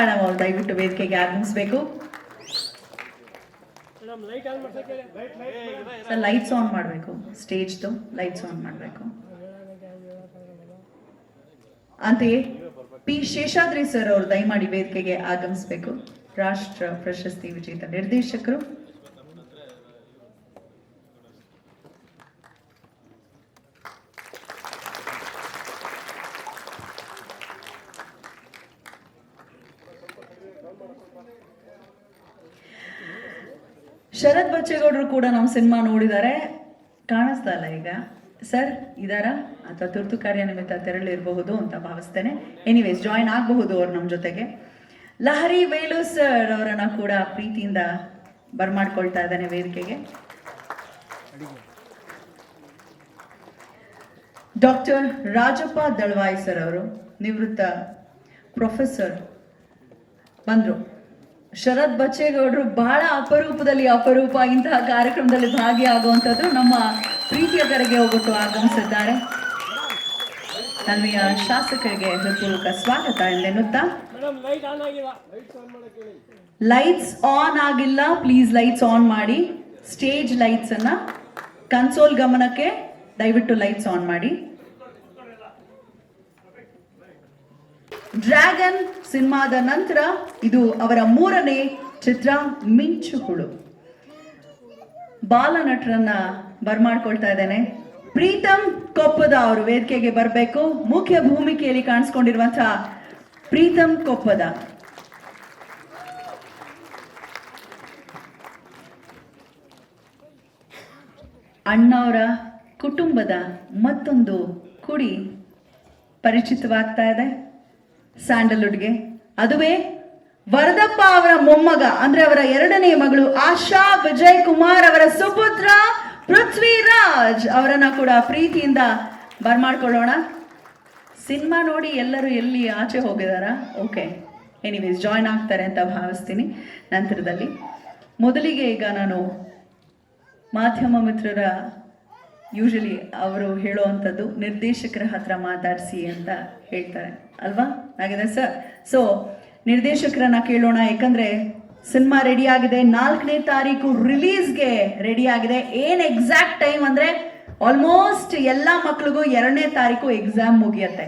Madam ದಯವಿಟ್ಟು ವೇದಿಕೆಗೆ ಆಗಮಿಸಬೇಕು. Sir lights on ಮಾಡಬೇಕು. ಸ್ಟೇಜ್ದು ಲೈಟ್ಸ್ ಆನ್ ಮಾಡಬೇಕು. ಅಂತೆಯೇ, ಪಿ ಶೇಷಾದ್ರಿ ಸರ್ ಅವರು ದಯಮಾಡಿ ವೇದಿಕೆಗೆ ಆಗಮಿಸಬೇಕು. ರಾಷ್ಟ್ರ ಪ್ರಶಸ್ತಿ ವಿಜೇತ ನಿರ್ದೇಶಕರು. ಶರತ್ ಬಚ್ಚೇಗೌಡರು ಕೂಡ ನಮ್ಮ ಸಿನಿಮಾ ನೋಡಿದ್ದಾರೆ ಕಾಣಿಸ್ತಾ ಇಲ್ಲ ಈಗ. ಸರ್, ಇದಾರ? ಅಥವಾ ತುರ್ತು ಕಾರ್ಯ ನಿಮಿತ್ತ ತೆರಳಿರಬಹುದು ಅಂತ ಭಾವಿಸ್ತೇನೆ. ಎನಿವೇಸ್ ಜಾಯಿನ್ ಆಗಬಹುದು ಅವ್ರು ನಮ್ಮ ಜೊತೆಗೆ. ಲಹರಿ ವೇಲು ಸರ್ ಅವರನ್ನ ಕೂಡ ಪ್ರೀತಿಯಿಂದ ಬರ್ಮಾಡ್ಕೊಳ್ತಾ ಇದ್ದಾನೆ ವೇದಿಕೆಗೆ. ಡಾಕ್ಟರ್ ರಾಜಪ್ಪ ದಳವಾಯಿ ಸರ್ ಅವರು ನಿವೃತ್ತ ಪ್ರೊಫೆಸರ್ ಬಂದ್ರು. ಶರತ್ ಬಚ್ಚೇಗೌಡರು ಬಹಳ ಅಪರೂಪದಲ್ಲಿ ಅಪರೂಪ ಇಂತಹ ಕಾರ್ಯಕ್ರಮದಲ್ಲಿ ಭಾಗಿಯಾಗುವಂಥದ್ದು ನಮ್ಮ ಪ್ರೀತಿಯ ಕರೆಗೆ ಹೋಗ್ಬಿಟ್ಟು ಆಗಮಿಸಿದ್ದಾರೆ. ನನ್ನ ಶಾಸಕರಿಗೆ ಹೃತ್ಪೂರ್ವಕ ಸ್ವಾಗತ ಎಂದೆನ್ನುತ್ತಾ? ಲೈಟ್ಸ್ ಆನ್ ಆಗಿಲ್ಲ. ಪ್ಲೀಸ್ ಲೈಟ್ಸ್ ಆನ್ ಮಾಡಿ. ಸ್ಟೇಜ್ ಲೈಟ್ಸ್ ಅನ್ನ ಕನ್ಸೋಲ್ ಗಮನಕ್ಕೆ ದಯವಿಟ್ಟು ಲೈಟ್ಸ್ ಆನ್ ಮಾಡಿ. ಡ್ರ್ಯಾಗನ್ ಸಿನಿಮಾದ ನಂತರ ಇದು ಅವರ ಮೂರನೇ ಚಿತ್ರ ಮಿಂಚು ಹುಳು ಬಾಲ ನಟರನ್ನ ಬರ್ಮಾಡ್ಕೊಳ್ತಾ ಇದ್ದೇನೆ. ಪ್ರೀತಮ್ ಕೊಪ್ಪದ ಅವರು ವೇದಿಕೆಗೆ ಬರಬೇಕು. ಮುಖ್ಯ ಭೂಮಿಕೆಯಲ್ಲಿ ಕಾಣಿಸ್ಕೊಂಡಿರುವಂತಹ ಪ್ರೀತಮ್ ಕೊಪ್ಪದ. ಅಣ್ಣವರ ಕುಟುಂಬದ ಮತ್ತೊಂದು ಕುಡಿ ಪರಿಚಿತವಾಗ್ತಾ ಇದೆ. ಸ್ಯಾಂಡಲ್ವುಡ್ಗೆ. ಅದುವೇ ವರದಪ್ಪ ಅವರ ಮೊಮ್ಮಗ, ಅಂದ್ರೆ ಅವರ ಎರಡನೇ ಮಗಳು ಆಶಾ ವಿಜಯ್ ಕುಮಾರ್ ಅವರ ಸುಪುತ್ರ ಪೃಥ್ವಿರಾಜ್ ಅವರನ್ನ ಕೂಡ ಪ್ರೀತಿಯಿಂದ ಬರ್ಮಾಡ್ಕೊಳ್ಳೋಣ. ಸಿನಿಮಾ ನೋಡಿ ಎಲ್ಲರೂ ಎಲ್ಲಿ ಆಚೆ ಹೋಗಿದಾರ? ಓಕೆ. ಎನಿವೇಸ್ ಜಾಯ್ನ್ ಆಗ್ತಾರೆ ಅಂತ ಭಾವಿಸ್ತೀನಿ ನಂತರದಲ್ಲಿ. ಮೊದಲಿಗೆ ಈಗ ನಾನು ಮಾಧ್ಯಮ ಮಿತ್ರರ ಯೂಶಲಿ ಅವರು ಹೇಳುವಂಥದ್ದು ನಿರ್ದೇಶಕರ ಹತ್ರ ಮಾತಾಡಿಸಿ ಅಂತ ಹೇಳ್ತಾರೆ. ಅಲ್ವಾ? ಹಾಗಿದೆ ಸರ್ ಸೊ ನಿರ್ದೇಶಕರನ್ನ ಕೇಳೋಣ. ಯಾಕಂದ್ರೆ ಸಿನಿಮಾ ರೆಡಿ ಆಗಿದೆ. ನಾಲ್ಕನೇ ತಾರೀಕು ರಿಲೀಸ್ಗೆ ರೆಡಿ ಆಗಿದೆ. ಏನ್ ಎಕ್ಸಾಕ್ಟ್ ಟೈಮ್ ಅಂದ್ರೆ ಆಲ್ಮೋಸ್ಟ್ ಎಲ್ಲ ಮಕ್ಳಿಗೂ ಎರಡನೇ ತಾರೀಕು ಎಕ್ಸಾಮ್ ಮುಗಿಯತ್ತೆ.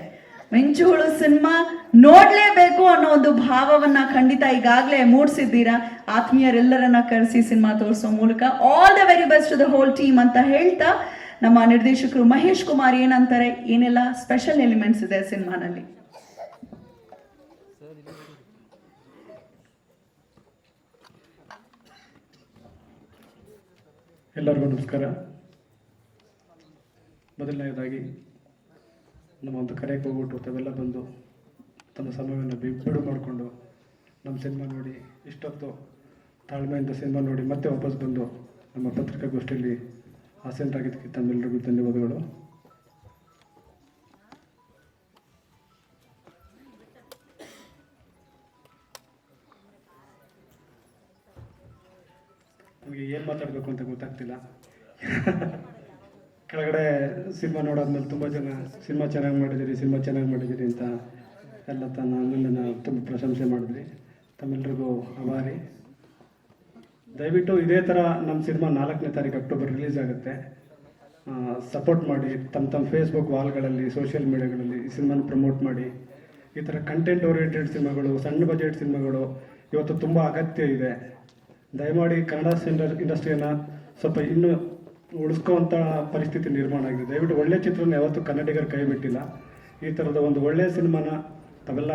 ಮಿಂಚುಹುಳು ಸಿನಿಮಾ ನೋಡ್ಲೇಬೇಕು ಅನ್ನೋ ಒಂದು ಭಾವವನ್ನ ಖಂಡಿತ ಈಗಾಗಲೇ ಮೂಡಿಸಿದ್ದೀರಾ? ಆತ್ಮೀಯರೆಲ್ಲರನ್ನ ಕರೆಸಿ ಸಿನಿಮಾ ತೋರಿಸೋ ಮೂಲಕ. All the very best the whole team ಅಂತ ಹೇಳ್ತಾ ನಮ್ಮ ನಿರ್ದೇಶಕರು ಮಹೇಶ್ ಕುಮಾರ್ ಏನಂತಾರೆ? ಏನೆಲ್ಲ ಸ್ಪೆಷಲ್ ಎಲಿಮೆಂಟ್ಸ್ ಇದೆ ಸಿನಿಮಾನಲ್ಲಿ? ಎಲ್ಲರಿಗೂ ನಮಸ್ಕಾರ. ಮೊದಲನೇದಾಗಿ ನಮ್ಮ ಒಂದು ಕರೆಗೆ ಹೋಗ್ಬಿಟ್ಟು ತಾವೆಲ್ಲ ಬಂದು ತಮ್ಮ ಸಮಯವನ್ನು ಬಿಡು ಮಾಡಿಕೊಂಡು ನಮ್ಮ ಸಿನಿಮಾ ನೋಡಿ, ಇಷ್ಟೊತ್ತು ತಾಳ್ಮೆಯಿಂದ ಸಿನಿಮಾ ನೋಡಿ ಮತ್ತೆ ವಾಪಸ್ ಬಂದು ನಮ್ಮ ಪತ್ರಿಕಾಗೋಷ್ಠಿಯಲ್ಲಿ ಆಸೀನರಾಗಿದ್ದಕ್ಕೆ ತಮ್ಮೆಲ್ಲರಿಗೂ ಧನ್ಯವಾದಗಳು. ನಮಗೆ ಏನು ಮಾತಾಡಬೇಕು ಅಂತ ಗೊತ್ತಾಗ್ತಿಲ್ಲ. ಕೆಳಗಡೆ ಸಿನಿಮಾ ನೋಡಾದ್ಮೇಲೆ ತುಂಬ ಜನ ಸಿನಿಮಾ ಚೆನ್ನಾಗಿ ಮಾಡಿದ್ದೀರಿ, ಸಿನಿಮಾ ಚೆನ್ನಾಗಿ ಮಾಡಿದ್ದೀರಿ ಅಂತ ಎಲ್ಲ ತನ್ನ ಆಮೇಲೆ ತುಂಬ ಪ್ರಶಂಸೆ ಮಾಡಿದ್ರಿ. ತಮ್ಮೆಲ್ರಿಗೂ ಆಭಾರಿ. ದಯವಿಟ್ಟು ಇದೇ ಥರ ನಮ್ಮ ಸಿನಿಮಾ ನಾಲ್ಕನೇ ತಾರೀಕು ಅಕ್ಟೋಬರ್ ರಿಲೀಸ್ ಆಗುತ್ತೆ. ಸಪೋರ್ಟ್ ಮಾಡಿ ತಮ್ಮ ತಮ್ಮ ಫೇಸ್ಬುಕ್ ವಾಲ್ಗಳಲ್ಲಿ ಸೋಷಿಯಲ್ ಮೀಡಿಯಾಗಳಲ್ಲಿ ಈ ಸಿನಿಮಾನ ಪ್ರಮೋಟ್ ಮಾಡಿ. ಈ ಥರ ಕಂಟೆಂಟ್ ಓರಿಯೆಂಟೆಡ್ ಸಿನಿಮಾಗಳು, ಸಣ್ಣ ಬಜೆಟ್ ಸಿನಿಮಾಗಳು ಇವತ್ತು ತುಂಬ ಅಗತ್ಯ ಇದೆ. ದಯಮಾಡಿ ಕನ್ನಡ ಸಿನಿಮಾ ಇಂಡಸ್ಟ್ರಿಯನ್ನು ಸ್ವಲ್ಪ ಇನ್ನೂ ಉಳಿಸ್ಕೋವಂಥ ಪರಿಸ್ಥಿತಿ ನಿರ್ಮಾಣ ಆಗಿದೆ. ದಯವಿಟ್ಟು ಒಳ್ಳೆ ಚಿತ್ರನ ಯಾವತ್ತೂ ಕನ್ನಡಿಗರು ಕೈ ಬಿಟ್ಟಿಲ್ಲ. ಈ ಥರದ ಒಂದು ಒಳ್ಳೆಯ ಸಿನಿಮಾನ ತಾವೆಲ್ಲ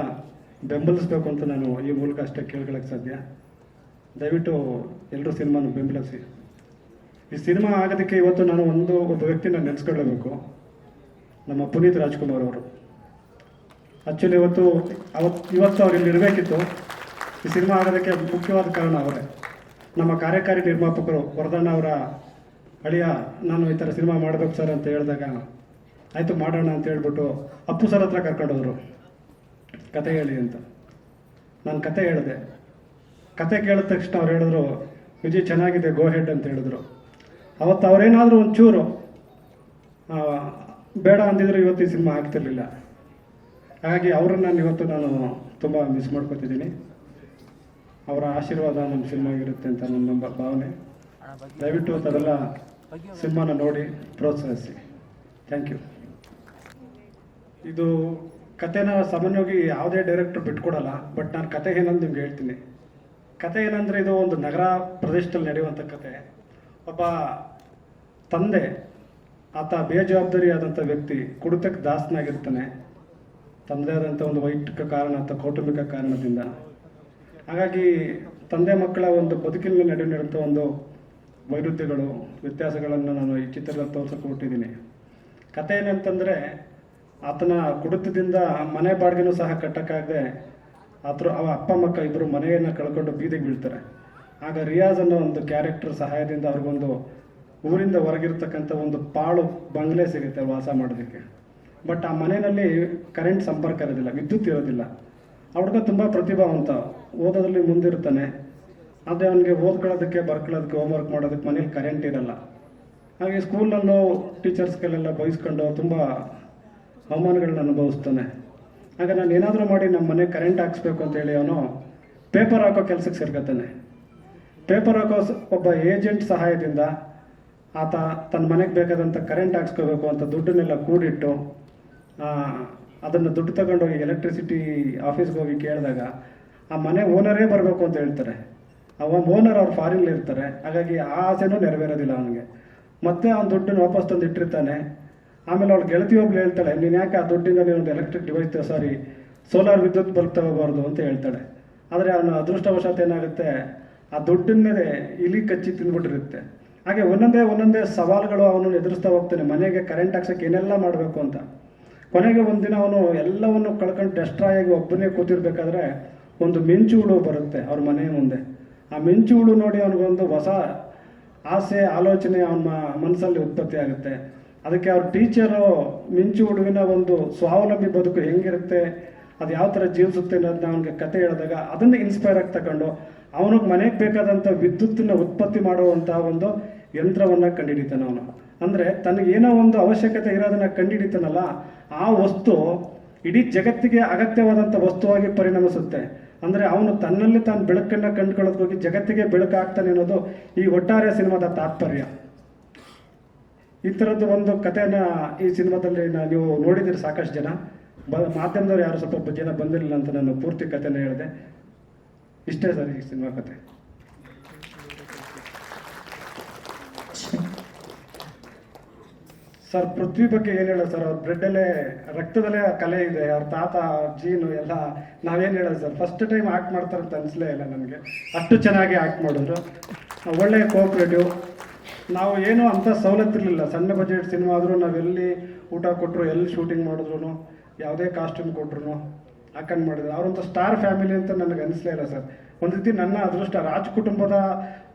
ಬೆಂಬಲಿಸಬೇಕು ಅಂತ ನಾನು ಈ ಮೂಲಕ ಅಷ್ಟೇ ಕೇಳ್ಕೊಳ್ಳೋಕ್ಕೆ ಸಾಧ್ಯ. ದಯವಿಟ್ಟು ಎಲ್ಲರೂ ಸಿನಿಮಾನ ಬೆಂಬಲಿಸಿ. ಈ ಸಿನಿಮಾ ಆಗೋದಕ್ಕೆ ಇವತ್ತು ನಾನು ಒಂದು ಒಬ್ಬ ವ್ಯಕ್ತಿನ ನೆನೆಸ್ಕೊಳ್ಳಬೇಕು. ನಮ್ಮ ಪುನೀತ್ ರಾಜ್ಕುಮಾರ್ ಅವರು. ಆ್ಯಕ್ಚುಲಿ ಇವತ್ತು ಅವತ್ತು ಇವತ್ತು ಅವ್ರು ಇಲ್ಲಿ ಇರಬೇಕಿತ್ತು. ಈ ಸಿನಿಮಾ ಆಗೋದಕ್ಕೆ ಮುಖ್ಯವಾದ ಕಾರಣ ಅವರೇ. ನಮ್ಮ ಕಾರ್ಯಕಾರಿ ನಿರ್ಮಾಪಕರು ವರದಣ್ಣ ಅವರ ಅಳಿಯ, ನಾನು ಈ ಥರ ಸಿನಿಮಾ ಮಾಡಬೇಕು ಸರ್ ಅಂತ ಹೇಳಿದಾಗ, ಆಯಿತು ಮಾಡೋಣ ಅಂತ ಹೇಳ್ಬಿಟ್ಟು ಅಪ್ಪು ಸರ್ ಹತ್ರ ಕರ್ಕೊಂಡೋದ್ರು. ಕತೆ ಹೇಳಿ ಅಂತ. ನಾನು ಕತೆ ಹೇಳಿದೆ. ಕತೆ ಕೇಳಿದ ತಕ್ಷಣ ಅವ್ರು ಹೇಳಿದ್ರು ವಿಜಯ್ ಚೆನ್ನಾಗಿದೆ ಗೋ ಹೆಡ್ ಅಂತ ಹೇಳಿದ್ರು. ಅವತ್ತು ಅವರೇನಾದರೂ ಒಂಚೂರು ಬೇಡ ಅಂದಿದ್ರು ಇವತ್ತು ಈ ಸಿನಿಮಾ ಆಗ್ತಿರ್ಲಿಲ್ಲ. ಹಾಗಾಗಿ ಅವರನ್ನು ಇವತ್ತು ನಾನು ತುಂಬ ಮಿಸ್ ಮಾಡ್ಕೊತಿದ್ದೀನಿ. ಅವರ ಆಶೀರ್ವಾದ ನಮ್ಮ ಸಿನಿಮಾಗಿರುತ್ತೆ ಅಂತ ನನ್ನ ಭಾವನೆ. ದಯವಿಟ್ಟು ಅದೆಲ್ಲ ಸಿನಿಮಾನ ನೋಡಿ, ಪ್ರೋತ್ಸಾಹಿಸಿ. ಥ್ಯಾಂಕ್ ಯು ಇದು ಕತೆನ ಸಾಮಾನ್ಯವಾಗಿ ಯಾವುದೇ ಡೈರೆಕ್ಟ್ರು ಬಿಟ್ಕೊಡಲ್ಲ ಬಟ್ ನಾನು ಕತೆ ಏನಂತ ನಿಮ್ಗೆ ಹೇಳ್ತೀನಿ. ಕತೆ ಏನಂದ್ರೆ ಇದು ಒಂದು ನಗರ ಪ್ರದೇಶದಲ್ಲಿ ನಡೆಯುವಂಥ ಕತೆ. ಒಬ್ಬ ತಂದೆ, ಆತ ಬೇಜವಾಬ್ದಾರಿಯಾದಂಥ ವ್ಯಕ್ತಿ ಕುಡಿತಕ್ಕೆ ದಾಸನಾಗಿರ್ತಾನೆ. ತಂದೆ ಆದಂಥ ಒಂದು ವೈಯಕ್ತಿಕ ಕಾರಣ ಅಥವಾ ಕೌಟುಂಬಿಕ ಕಾರಣದಿಂದ. ಹಾಗಾಗಿ ತಂದೆ ಮಕ್ಕಳ ಒಂದು ಬದುಕಿನ ನಡುವೆ ನಡೆಯುವಂಥ ಒಂದು ವೈರುಧ್ಯಗಳು, ವ್ಯತ್ಯಾಸಗಳನ್ನು ನಾನು ಈ ಚಿತ್ರದಲ್ಲಿ ತೋರ್ಸಕ್ಕೆ ಹೊಟ್ಟಿದ್ದೀನಿ ಕತೆ ಏನಂತಂದರೆ ಆತನ ಕುಡಿತದಿಂದ ಮನೆ ಬಾಡಿಗೆನೂ ಸಹ ಕಟ್ಟಕ್ಕಾಗದೆ ಆತರ ಅವ ಅಪ್ಪ ಮಕ್ಕ ಇಬ್ಬರು ಮನೆಯನ್ನು ಕಳ್ಕೊಂಡು ಬೀದಿಗೆ ಬೀಳ್ತಾರೆ. ಆಗ ರಿಯಾಜ್ ಅನ್ನೋ ಒಂದು ಕ್ಯಾರೆಕ್ಟರ್ ಸಹಾಯದಿಂದ ಅವ್ರಿಗೊಂದು ಊರಿಂದ ಹೊರಗಿರ್ತಕ್ಕಂಥ ಒಂದು ಪಾಳು ಬಂಗ್ಲೆ ಸಿಗುತ್ತೆ ವಾಸ ಮಾಡೋದಕ್ಕೆ. ಬಟ್ ಆ ಮನೆಯಲ್ಲಿ ಕರೆಂಟ್ ಸಂಪರ್ಕ ಇರೋದಿಲ್ಲ, ವಿದ್ಯುತ್ ಇರೋದಿಲ್ಲ. ಅವ್ರಿಗ ತುಂಬ ಪ್ರತಿಭಾವಂತ, ಓದೋದ್ರಲ್ಲಿ ಮುಂದಿರ್ತಾನೆ. ಆದರೆ ಅವನಿಗೆ ಓದ್ಕೊಳ್ಳೋದಕ್ಕೆ, ಬರ್ಕೊಳ್ಳೋದಕ್ಕೆ ಹೋಮ್ವರ್ಕ್ ಮಾಡೋದಕ್ಕೆ ಮನೇಲಿ ಕರೆಂಟ್ ಇರಲ್ಲ. ಹಾಗೆ ಸ್ಕೂಲಲ್ಲೂ ಟೀಚರ್ಸ್ಗಳೆಲ್ಲ ಬಯಸ್ಕೊಂಡು ತುಂಬ ಅವಮಾನಗಳನ್ನ ಅನುಭವಿಸ್ತಾನೆ. ಆಗ ನಾನು ಏನಾದರೂ ಮಾಡಿ ನಮ್ಮ ಮನೆ ಕರೆಂಟ್ ಹಾಕ್ಸ್ಬೇಕು ಅಂತ ಹೇಳಿ ಅವನು ಪೇಪರ್ ಹಾಕೋ ಕೆಲಸಕ್ಕೆ ಸೇರ್ಕೊತಾನೆ. ಪೇಪರ್ ಹಾಕೋ ಒಬ್ಬ ಏಜೆಂಟ್ ಸಹಾಯದಿಂದ ಆತ ತನ್ನ ಮನೆಗೆ ಬೇಕಾದಂಥ ಕರೆಂಟ್ ಹಾಕ್ಸ್ಕೋಬೇಕು ಅಂತ ದುಡ್ಡನ್ನೆಲ್ಲ ಕೂಡಿಟ್ಟು ಅದನ್ನು ದುಡ್ಡು ತಗೊಂಡೋಗಿ ಎಲೆಕ್ಟ್ರಿಸಿಟಿ ಆಫೀಸ್ಗೆ ಹೋಗಿ ಕೇಳಿದಾಗ ಆ ಮನೆ ಓನರೇ ಬರಬೇಕು ಅಂತ ಹೇಳ್ತಾರೆ. ಅವ ಓನರ್ ಅವ್ರು ಫಾರಿನ್ಲಿ ಇರ್ತಾರೆ. ಹಾಗಾಗಿ ಆ ಆಸೆನೂ ನೆರವೇರೋದಿಲ್ಲ ಅವನಿಗೆ. ಮತ್ತೆ ಅವ್ನು ದುಡ್ಡನ್ನು ವಾಪಸ್ ತಂದು ಇಟ್ಟಿರ್ತಾನೆ ಆಮೇಲೆ ಅವಳು ಗೆಳತಿ ಒಬ್ಳು ಹೇಳ್ತಾಳೆ, ನೀನು ಯಾಕೆ ಆ ದುಡ್ಡಿಂದ ಒಂದು ಎಲೆಕ್ಟ್ರಿಕ್ ಡಿವೈಸ್ ಸಾರಿ ಸೋಲಾರ್ ವಿದ್ಯುತ್ ಬಲ್ಬ್ ತಗೋಬಾರ್ದು ಅಂತ ಹೇಳ್ತಾಳೆ. ಆದರೆ ಅವನ ಅದೃಷ್ಟವಶಾತ್ ಏನಾಗುತ್ತೆ, ಆ ದುಡ್ಡಿನ ಮೇಲೆ ಇಲಿ ಕಚ್ಚಿ ತಿಂದ್ಬಿಟ್ಟಿರುತ್ತೆ. ಹಾಗೆ ಒಂದೊಂದೇ ಒಂದೊಂದೇ ಸವಾಲುಗಳು ಅವನು ಎದುರಿಸ್ತಾ ಹೋಗ್ತಾನೆ, ಮನೆಗೆ ಕರೆಂಟ್ ಹಾಕ್ಸಕ್ಕೆ ಏನೆಲ್ಲ ಮಾಡಬೇಕು ಅಂತ. ಕೊನೆಗೆ ಒಂದಿನ ಅವನು ಎಲ್ಲವನ್ನು ಕಳ್ಕೊಂಡು ಡೆಸ್ಟ್ರಾಯ್ ಆಗಿ ಒಬ್ಬನೇ ಕೂತಿರ್ಬೇಕಾದ್ರೆ ಒಂದು ಮಿಂಚು ಹುಳು ಬರುತ್ತೆ ಅವ್ರ ಮನೆಯ ಮುಂದೆ. ಆ ಮಿಂಚು ಹುಳು ನೋಡಿ ಅವನಿಗೊಂದು ಹೊಸ ಆಸೆ, ಆಲೋಚನೆ ಅವನ ಮನಸ್ಸಲ್ಲಿ ಉತ್ಪತ್ತಿ ಆಗುತ್ತೆ. ಅದಕ್ಕೆ ಅವ್ರ ಟೀಚರು ಮಿಂಚು ಹುಡುಗಿನ ಒಂದು ಸ್ವಾವಲಂಬಿ ಬದುಕು ಹೆಂಗಿರುತ್ತೆ, ಅದು ಯಾವ ಥರ ಜೀವಿಸುತ್ತೆ ಅನ್ನೋದನ್ನ ಅವನಿಗೆ ಕತೆ ಹೇಳಿದಾಗ ಅದನ್ನು ಇನ್ಸ್ಪೈರ್ ಆಗಿ ತಗೊಂಡು ಅವನಿಗೆ ಮನೆಗೆ ಬೇಕಾದಂಥ ವಿದ್ಯುತ್ತನ್ನು ಉತ್ಪತ್ತಿ ಮಾಡುವಂಥ ಒಂದು ಯಂತ್ರವನ್ನ ಕಂಡುಹಿಡಿತಾನೆ ಅವನು. ಅಂದ್ರೆ ತನಗೆ ಏನೋ ಒಂದು ಅವಶ್ಯಕತೆ ಇರೋದನ್ನ ಕಂಡುಹಿಡಿತಾನಲ್ಲ ಆ ವಸ್ತು ಇಡೀ ಜಗತ್ತಿಗೆ ಅಗತ್ಯವಾದಂಥ ವಸ್ತುವಾಗಿ ಪರಿಣಮಿಸುತ್ತೆ. ಅಂದ್ರೆ ಅವನು ತನ್ನಲ್ಲಿ ತಾನು ಬೆಳಕನ್ನ ಕಂಡುಕೊಳ್ಳೋದಕ್ಕೋಗಿ ಜಗತ್ತಿಗೆ ಬೆಳಕಾಗ್ತಾನೆ ಅನ್ನೋದು ಈ ಒಟ್ಟಾರೆ ಸಿನಿಮಾದ ತಾತ್ಪರ್ಯ. ಈ ಥರದ್ದು ಒಂದು ಕಥೆನ ಈ ಸಿನಿಮಾದಲ್ಲಿ ನೀವು ನೋಡಿದ್ದೀರಿ ಸಾಕಷ್ಟು ಜನ. ಬ ಮಾಧ್ಯಮದವ್ರು ಯಾರು ಸ್ವಲ್ಪ ಜನ ಬಂದಿರಲಿಲ್ಲ ಅಂತ ನಾನು ಪೂರ್ತಿ ಕಥೆನ ಹೇಳಿದೆ. ಇಷ್ಟೇ ಸರ್ ಈ ಸಿನಿಮಾ ಕತೆ ಸರ್, ಪೃಥ್ವಿ ಬಗ್ಗೆ ಏನು ಹೇಳೋದು ಸರ್? ಅವ್ರ ಬ್ಲಡ್ಡಲ್ಲೇ, ರಕ್ತದಲ್ಲೇ ಕಲೆ ಇದೆ. ಅವ್ರ ತಾತ ಜೀನು ಎಲ್ಲ ನಾವೇನು ಹೇಳೋದು ಸರ್? ಫಸ್ಟ್ ಟೈಮ್ ಆ್ಯಕ್ಟ್ ಮಾಡ್ತಾರೆ ಅಂತ ಅನಿಸ್ಲೇ ಇಲ್ಲ ನನಗೆ. ಅಷ್ಟು ಚೆನ್ನಾಗಿ ಆ್ಯಕ್ಟ್ ಮಾಡಿದ್ರು. ಒಳ್ಳೆ ಕೋಆಪ್ರೇಟಿವ್ ನಾವು ಏನೂ ಅಂಥ ಸವಲತ್ತಿರಲಿಲ್ಲ ಸಣ್ಣ ಬಜೆಟ್ ಸಿನಿಮಾ ಆದರೂ ಎಲ್ಲಿ ಊಟ ಕೊಟ್ಟರು ಎಲ್ಲಿ ಶೂಟಿಂಗ್ ಮಾಡಿದ್ರು ಯಾವುದೇ ಕಾಸ್ಟ್ಯೂಮ್ ಕೊಟ್ರು ಹಾಕೊಂಡು ಮಾಡಿದ್ರು. ಅವರೊಂದು ಸ್ಟಾರ್ ಫ್ಯಾಮಿಲಿ ಅಂತ ನನಗೆ ಅನಿಸ್ಲೇ ಇಲ್ಲ ಸರ್. ಒಂದು ರೀತಿ ನನ್ನ ಅದೃಷ್ಟ, ರಾಜ್ ಕುಟುಂಬದ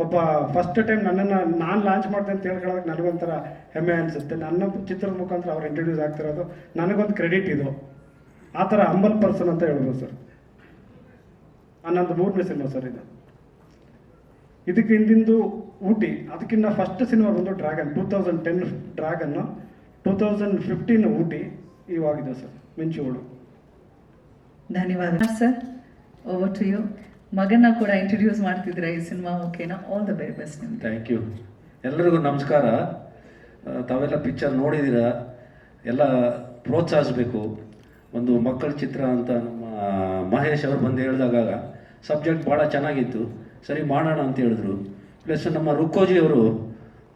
ಒಬ್ಬ ಫಸ್ಟ್ ಟೈಮ್ ನನ್ನನ್ನು ನಾನು ಲಾಂಚ್ ಮಾಡಿದೆ ಅಂತ ಹೇಳ್ಕೊಳ್ಳೋದಕ್ಕೆ ನನಗೊಂಥರ ಹೆಮ್ಮೆ ಅನಿಸುತ್ತೆ. ನನ್ನ ಚಿತ್ರದ ಮುಖಾಂತರ ಅವ್ರು ಇಂಟ್ರೊಡ್ಯೂಸ್ ಆಗ್ತಿರೋದು ನನಗೊಂದು ಕ್ರೆಡಿಟ್ ಇದು. ಆ ಥರ ಅಂಬಲ್ ಪರ್ಸನ್ ಅಂತ ಹೇಳಿದ್ರು ಸರ್. ನನ್ನದು ಮೂರನೇ ಸಿನಿಮಾ ಸರ್ ಇದು. ಇದಕ್ಕೆ ಹಿಂದಿಂದು ಊಟಿ ಅದಕ್ಕಿಂತ ಫಸ್ಟ್ ಸಿನಿಮಾ ಬಂದು dragon two thousand ten dragon two thousand fifteen Ooty ಇವಾಗಿದೆ sir ಮಿಂಚುಗಳು ಧನ್ಯವಾದ ಸರ್. ಓವರ್ ಟು ಯು ಮಗನ ಕೂಡ ಇಂಟ್ರೊಡ್ಯೂಸ್ ಮಾಡ್ತಿದ್ರ ಈ ಸಿನಿಮಾ ಓಕೆನಾ? ಆಲ್ ದ ವೆರಿ ಬೆಸ್ಟ್ ನಿಮ್ಗೆ. ಥ್ಯಾಂಕ್ ಯು ಎಲ್ಲರಿಗೂ ನಮಸ್ಕಾರ. ತಾವೆಲ್ಲ ಪಿಕ್ಚರ್ ನೋಡಿದ್ದೀರ? ಎಲ್ಲ ಪ್ರೋತ್ಸಾಹಿಸಬೇಕು. ಒಂದು ಮಕ್ಕಳ ಚಿತ್ರ ಅಂತ ನಮ್ಮ ಮಹೇಶ್ ಅವರು ಬಂದು ಹೇಳಿದಾಗ ಸಬ್ಜೆಕ್ಟ್ ಭಾಳ ಚೆನ್ನಾಗಿತ್ತು. ಸರಿ ಮಾಡೋಣ ಅಂತ ಹೇಳಿದ್ರು. ಪ್ಲಸ್ ನಮ್ಮ ರುಕ್ಕೋಜಿ ಅವರು